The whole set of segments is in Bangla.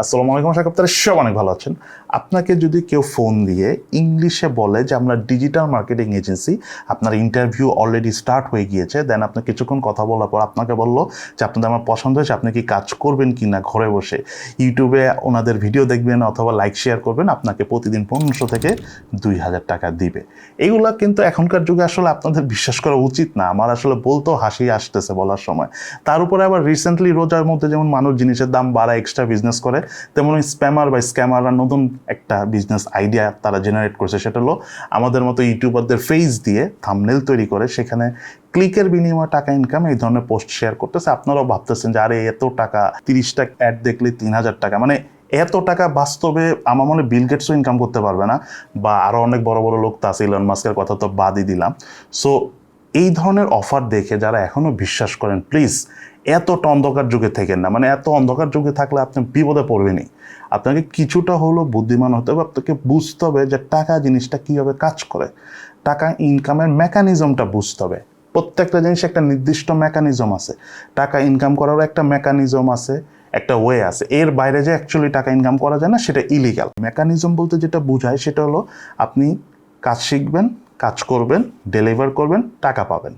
আসসালামু আলাইকুম, আশা আপনারা সব অনেক ভালো আছেন। আপনাকে যদি কেউ ফোন দিয়ে ইংলিশে বলে যে আমরা ডিজিটাল মার্কেটিং এজেন্সি, আপনার ইন্টারভিউ অলরেডি স্টার্ট হয়ে গিয়েছে দেন আপনি কিছুক্ষণ কথা বলার পর আপনাকে বলল যে আপনাদের আমার পছন্দ হয়েছে, আপনি কি কাজ করবেন কি না ঘরে বসে। ইউটিউবে ওনাদের ভিডিও দেখবেন অথবা লাইক শেয়ার করবেন, আপনাকে প্রতিদিন পনেরোশো থেকে দুই হাজার টাকা দিবে। এগুলা কিন্তু এখনকার যুগে আসলে আপনাদের বিশ্বাস করা উচিত না। আমার আসলে বলতেও হাসি আসতেছে বলার সময়। তার উপরে আবার রিসেন্টলি রোজার মধ্যে যেমন মানুষ জিনিসের দাম বাড়া এক্সট্রা বিজনেস করে তেমন স্প্যামার বা স্ক্যামাররা নতুন একটা বিজনেস আইডিয়া তারা জেনারেট করছে, সেটা হলো আমাদের মতো ইউটিউবারদের ফেস দিয়ে থামনেল তৈরি করে, সেখানে ক্লিকের বিনিময়ে টাকা ইনকাম এই ধরনের পোস্ট শেয়ার করতেছে। আপনারাও ভাবতেছেন যে, আরে, এত টাকা, তিরিশটা অ্যাড দেখলে তিন হাজার টাকা। মানে এত টাকা বাস্তবে আমার মনে বিল গেটসও ইনকাম করতে পারবে না, বা আরও অনেক বড় বড় লোক তো আছে ইলন মাস্কের কথা তো বাদই দিলাম। সো এই ধরনের অফার দেখে যারা এখনও বিশ্বাস করেন প্লিজ এতটা অন্ধকার যুগে থেকেন না মানে এত অন্ধকার যুগে থাকলে আপনি বিপদে পড়বেনই। আপনাকে কিছুটা হলো বুদ্ধিমান হতে হবে, আপনাকে বুঝতে হবে যে টাকা জিনিসটা কীভাবে কাজ করে। টাকা ইনকামের মেকানিজমটা বুঝতে হবে। প্রত্যেকটা জিনিস একটা নির্দিষ্ট মেকানিজম আছে। টাকা ইনকাম করারও একটা মেকানিজম আছে, একটা ওয়ে আছে। এর বাইরে যে অ্যাকচুয়ালি টাকা ইনকাম করা যায় না, সেটা ইলিগাল মেকানিজম বলতে যেটা বোঝায় সেটা হলো আপনি কাজ শিখবেন করবেন ডেলিভার করবেন, টাকা পাবেন।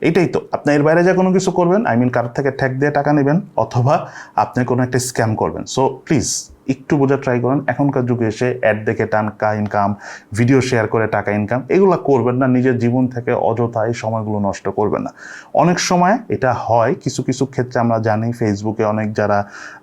এটাই তো। আপনি এর বাইরে যা কোনো কিছু করবেন আই মিন কার থেকে ঠ্যাক দিয়ে টাকা নেবেন, অথবা আপনি কোনো একটা স্ক্যাম করবেন। সো প্লিজ একটু বোঝা ট্রাই করেন। এখনকার যুগে এসে অ্যাড দেখে টাকা ইনকাম ভিডিও শেয়ার করে টাকা ইনকাম এগুলো করবেন না, নিজের জীবন থেকে অযথা এই সময়গুলো নষ্ট করবেন না। অনেক সময় এটা হয়, কিছু কিছু ক্ষেত্রে আমরা জানি ফেসবুকে অনেক যারা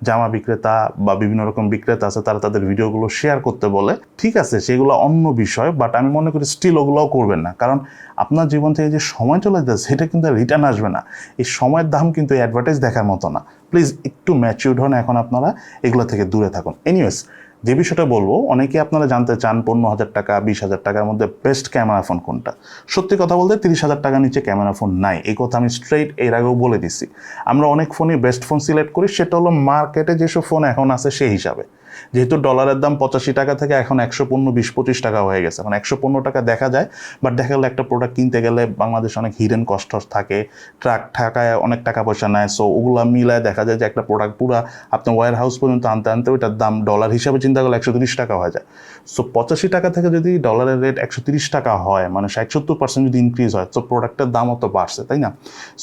জামা বিক্রেতা বা বিভিন্ন রকম বিক্রেতা আছে, তারা তাদের ভিডিওগুলো শেয়ার করতে বলে। ঠিক আছে, সেগুলো অন্য বিষয় বাট আমি মনে করি স্টিল ওগুলোও করবেন না। কারণ আপনার জীবন থেকে যে সময় চলে যাচ্ছে, সেটা কিন্তু রিটার্ন আসবে না। এই সময়ের দাম কিন্তু অ্যাডভার্টাইজ দেখার মতো না। প্লিজ একটু ম্যাচিউর্ড হন এখন আপনারা এগুলো থেকে দূরে থাকুন। এনিওয়েজ যে বিষয়টা বলব, অনেকে আপনারা জানতে চান পনেরো হাজার টাকা, বিশ হাজার টাকার মধ্যে বেস্ট ক্যামেরা ফোন কোনটা। সত্যি কথা বলতে তিরিশ হাজার টাকা নিচে ক্যামেরা ফোন নাই। এই কথা আমি স্ট্রেইট এর আগেও বলে দিছি। আমরা অনেক ফোনই বেস্ট ফোন সিলেক্ট করি, সেটা হলো মার্কেটে যেসব ফোন এখন আছে সেই হিসাবে। যেহেতু ডলারের দাম পঁচাশি টাকা থেকে এখন একশো পনেরো, বিশ পঁচিশ টাকা হয়ে গেছে। এখন একশো পনেরো টাকা দেখা যায় বাট দেখা গেলো একটা প্রোডাক্ট কিনতে গেলে বাংলাদেশে অনেক হিডেন কস্ট থাকে ট্রাক ঠাকায় অনেক টাকা পয়সা নেয়। সো ওগুলো মিলায় দেখা যায় যে একটা প্রোডাক্ট পুরা আপনার ওয়ার হাউস পর্যন্ত আনতে আনতে ওইটার দাম ডলার হিসাবে চিন্তা করলে একশো তিরিশ টাকা হয়ে যায়। সো পঁচাশি টাকা থেকে যদি ডলারের রেট একশো তিরিশ টাকা হয় মানে ষাট সত্তর পার্সেন্ট যদি ইনক্রিজ হয় তো প্রোডাক্টের দামও তো বাড়ছে, তাই না?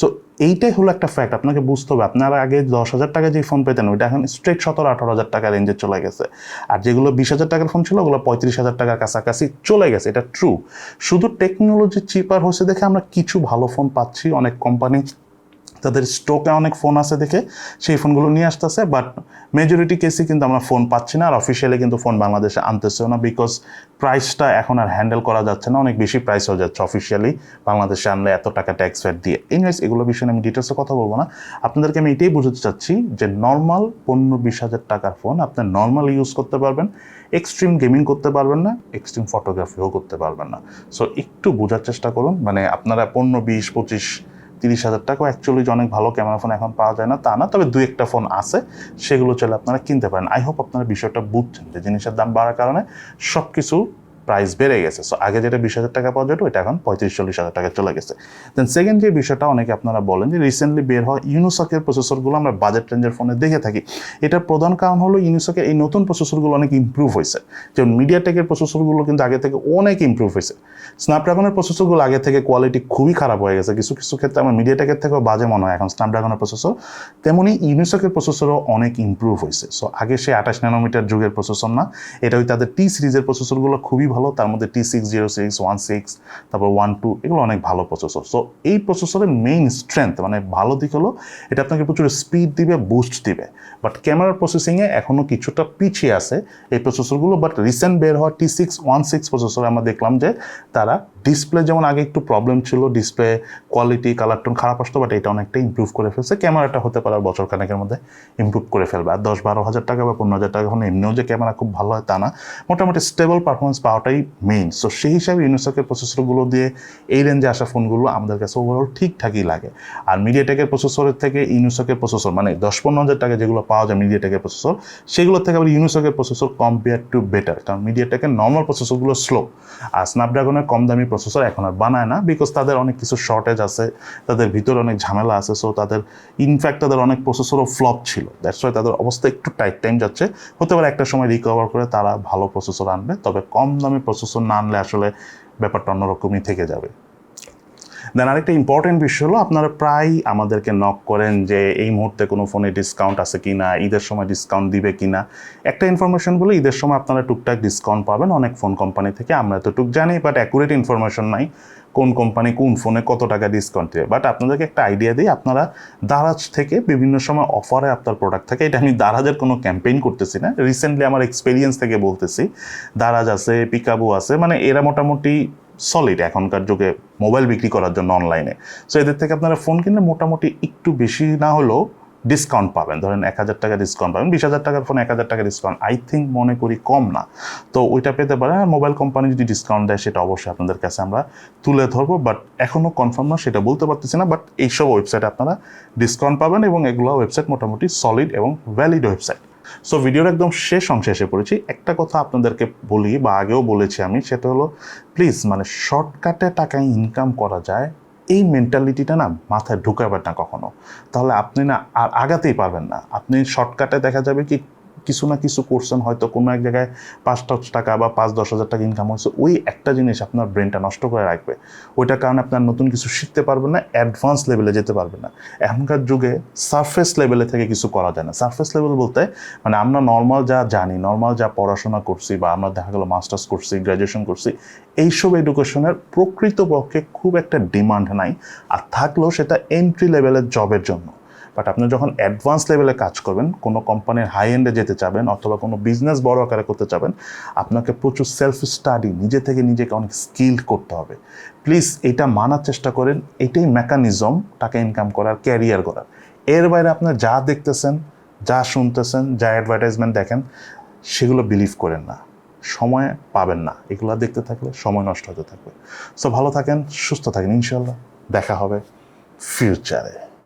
সো এইটাই হলো একটা ফ্যাক্ট আপনাকে বুঝতে হবে। আপনারা আগে দশ হাজার টাকা যে ফোন পেতেন, ওইটা এখন স্ট্রেট সতেরো আঠারো হাজার টাকা রেঞ্জে চলে গেছে। আর যেগুলো বিশ হাজার টাকার ফোন ছিল, ওগুলো পঁয়ত্রিশ হাজার টাকার কাছাকাছি চলে গেছে। এটা ট্রু শুধু টেকনোলজি চিপার হয়েছে দেখে আমরা কিছু ভালো ফোন পাচ্ছি অনেক কোম্পানি তাদের স্টকে অনেক ফোন আছে দেখে সেই ফোনগুলো নিয়ে আসতেছে বাট মেজরিটি কেসে কিন্তু আমরা ফোন পাচ্ছি না, আর অফিসিয়ালি কিন্তু ফোন বাংলাদেশে আনতেছেও না বিকজ প্রাইসটা এখন আর হ্যান্ডেল করা যাচ্ছে না, অনেক বেশি প্রাইস হয়ে যাচ্ছে অফিসিয়ালি বাংলাদেশে আনলে এত টাকা ট্যাক্স ফ্যাট দিয়ে। ইনভেস্ট এগুলো বিষয়ে আমি ডিটেলসে কথা বলব না। আপনাদেরকে আমি এটাই বুঝতে চাচ্ছি যে নর্মাল পনেরো বিশ হাজার টাকার ফোন আপনি নর্মাল ইউজ করতে পারবেন এক্সট্রিম গেমিং করতে পারবেন না এক্সট্রিম ফটোগ্রাফিও করতে পারবেন না। সো একটু বোঝার চেষ্টা করুন মানে আপনারা পনেরো বিশ পঁচিশ তিরিশ হাজার টাকাও অ্যাকচুয়ালি যে অনেক ভালো ক্যামেরা ফোন এখন পাওয়া যায় না, তা না। তবে দু একটা ফোন আছে, সেগুলো চলে আপনারা কিনতে পারেন। আই হোপ আপনারা বিষয়টা বুঝছেন যে জিনিসের দাম বাড়ার কারণে সব কিছু প্রাইস বেড়ে গেছে। সো আগে যেটা বিশ হাজার টাকা পাওয়া যেত এটা এখন পঁয়ত্রিশ, চল্লিশ হাজার টাকা চলে গেছে। দেন সেকেন্ড যে বিষয়টা অনেকে আপনারা বলেন যে রিসেন্টলি বের হওয়া ইউনোসকের প্রসেসরগুলো আমরা বাজেট রেঞ্জের ফোনে দেখে থাকি। এটার প্রধান কারণ হলো ইউনোসকের এই নতুন প্রসেসরগুলো অনেক ইম্প্রুভ হয়েছে। যেমন মিডিয়াটেকের প্রসেসরগুলো কিন্তু আগে থেকে অনেক ইম্প্রুভ হয়েছে। স্ন্যাপড্রাগনের প্রসেসরগুলো আগে থেকে কোয়ালিটি খুবই খারাপ হয়ে গেছে। কিছু কিছু ক্ষেত্রে আমার মিডিয়াটেকের থেকেও বাজে মনে হয়। এখন স্ন্যাপড্রাগনের প্রসেসর তেমনি ইউনিসকের প্রসেসরও অনেক ইম্প্রুভ হয়েছে। সো আগে সে আঠাশ ন্যানোমিটার যুগের প্রসেসর না এটা ওই তাদের টি সিরিজের প্রসেসরগুলো খুবই ভালো, তার মধ্যে T six zero six one six তারপর ওয়ান টু এগুলো অনেক ভালো প্রসেসর সো এই প্রসেসরের মেইন স্ট্রেংথ মানে ভালো দিক হলো, এটা আপনাকে প্রচুর স্পিড দিবে বুস্ট দিবে। বাট ক্যামেরা প্রসেসিংয়ে এখনও কিছুটা পিছিয়ে আছে এই প্রসেসরগুলো বাট রিসেন্ট বের হওয়া T six one six processor আমরা দেখলাম যে, তারা ডিসপ্লে যেমন আগে একটু প্রবলেম ছিল ডিসপ্লে কোয়ালিটি কালার টোন খারাপ আসতো বাট এটা অনেকটা ইম্প্রুভ করে ফেলছে। ক্যামেরাটা হতে পারে বছর খানেকের মধ্যে ইম্প্রুভ করে ফেলবে। আর দশ বারো হাজার টাকা বা পনেরো হাজার টাকা এখন এমনিও যে ক্যামেরা খুব ভালো হয় তা না। মোটামুটি স্টেবল পারফরমেন্স পাওয়ার হওয়াটাই মেইন সো সেই হিসাবে ইউনিসকের প্রসেসরগুলো দিয়ে এই রেঞ্জে আসা ফোনগুলো আমাদের কাছে ওভারঅল ঠিকঠাকই লাগে। আর মিডিয়াটেকের প্রসেসরের থেকে ইউনিসকের প্রসেসর মানে দশ পনেরো হাজার টাকা যেগুলো পাওয়া যায় মিডিয়াটেকের প্রসেসর সেগুলোর থেকে আবার ইউনিসকের প্রসেসর কম্পেয়ার টু বেটার কারণ মিডিয়াটেকের নর্মাল প্রসেসরগুলো স্লো আর স্ন্যাপড্রাগনের কম দামি প্রসেসর এখন আর বানায় না বিকজ তাদের অনেক কিছু শর্টেজ আছে, তাদের ভিতরে অনেক ঝামেলা আছে সো তাদের ইনফ্যাক্ট তাদের অনেক প্রসেসরও ফ্লপ ছিল। দ্যাটস ওয়াই তাদের অবস্থা একটু টাইট টাইম যাচ্ছে, হতে পারে একটা সময় রিকভার করে তারা ভালো প্রসেসর আনবে, তবে কম দামি প্রসেসর না আনলে আসলে ব্যাপারটা অন্যরকমই থেকে যাবে। দেন আরেকটা ইম্পর্টেন্ট বিষয় হলো আপনারা প্রায় আমাদেরকে নক করেন যে এই মুহূর্তে কোনো ফোনে ডিসকাউন্ট আছে কি না ঈদের সময় ডিসকাউন্ট দিবে কি না একটা ইনফরমেশন বলে, ঈদের সময় আপনারা টুকটাক ডিসকাউন্ট পাবেন অনেক ফোন কোম্পানি থেকে। আমরা তো টুক জানি বাট অ্যাকুরেট ইনফরমেশন নাই কোন কোম্পানি কোন ফোনে কত টাকা ডিসকাউন্ট দেবে। বাট আপনাদেরকে একটা আইডিয়া দিই, আপনারা দারাজ থেকে বিভিন্ন সময় অফারে আপনার প্রোডাক্ট থাকে। এটা আমি দারাজের কোনো ক্যাম্পেইন করতেছি না। রিসেন্টলি আমার এক্সপিরিয়েন্স থেকে বলতেছি, দারাজ আছে, পিকাবু আছে মানে এরা মোটামুটি সলিড এখনকার যুগে মোবাইল বিক্রি করার জন্য অনলাইনে সো এদের থেকে আপনারা ফোন কিনলে মোটামুটি একটু বেশি না হলেও ডিসকাউন্ট পাবেন। ধরেন এক হাজার টাকা ডিসকাউন্ট পাবেন। বিশ হাজার টাকার ফোন এক হাজার টাকা ডিসকাউন্ট আই থিঙ্ক মনে করি কম না। তো ওইটা পেতে পারেন। মোবাইল কোম্পানি যদি ডিসকাউন্ট দেয়, সেটা অবশ্যই আপনাদের কাছে আমরা তুলে ধরবো। বাট এখনও কনফার্ম না, সেটা বলতে পারতেছি না। বাট এইসব ওয়েবসাইটে আপনারা ডিসকাউন্ট পাবেন এবং এগুলো ওয়েবসাইট মোটামুটি সলিড এবং ভ্যালিড ওয়েবসাইট সো ভিডিওর একদম শেষ অংশে এসে পড়েছি। একটা কথা আপনাদেরকে বলি বা আগেও বলেছি আমি, সেটা হলো প্লিজ মানে শর্টকাটে টাকা ইনকাম করা যায়, এই মেন্টালিটিটা না মাথায় ঢুকাবেন না কখনো। তাহলে আপনি না, আর আগাতেই পারবেন না। আপনি শর্টকাটে দেখা যাবে কি কিছু না কিছু করছেন হয়তো কোনো এক জায়গায় পাঁচ দশ টাকা বা পাঁচ দশ হাজার টাকা ইনকাম হয়েছে, ওই একটা জিনিস আপনার ব্রেনটা নষ্ট করে রাখবে। ওইটার কারণে আপনার নতুন কিছু শিখতে পারবেন না অ্যাডভান্স লেভেলে যেতে পারবেন না। এখনকার যুগে সারফেস লেভেলে থেকে কিছু করা যায় না। সারফেস লেভেল বলতে মানে আমরা নর্মাল যা জানি নর্মাল যা পড়াশোনা করছি বা আমরা দেখা গেলো মাস্টার্স করছি গ্র্যাজুয়েশন করছি, এইসব এডুকেশনের প্রকৃতপক্ষে খুব একটা ডিমান্ড নাই। আর থাকলেও সেটা এন্ট্রি লেভেলের জবের জন্য। বাট আপনি যখন অ্যাডভান্স লেভেলে কাজ করবেন, কোনো কোম্পানির হাই এন্ডে যেতে চাবেন, অথবা কোনো বিজনেস বড় আকারে করতে চাবেন, আপনাকে প্রচুর সেলফ স্টাডি নিজে থেকে নিজেকে অনেক স্কিল করতে হবে। প্লিজ এটা মানার চেষ্টা করেন, এটাই মেকানিজম টাকা ইনকাম করার ক্যারিয়ার করার এর বাইরে আপনার যা দেখতেছেন, যা শুনতেছেন, যা অ্যাডভার্টাইজমেন্ট দেখেন, সেগুলো বিলিভ করেন না। সময় পাবেন না। এগুলো দেখতে থাকলে সময় নষ্ট হতে থাকবে। সো ভালো থাকেন, সুস্থ থাকেন ইনশাল্লাহ দেখা হবে ফিউচারে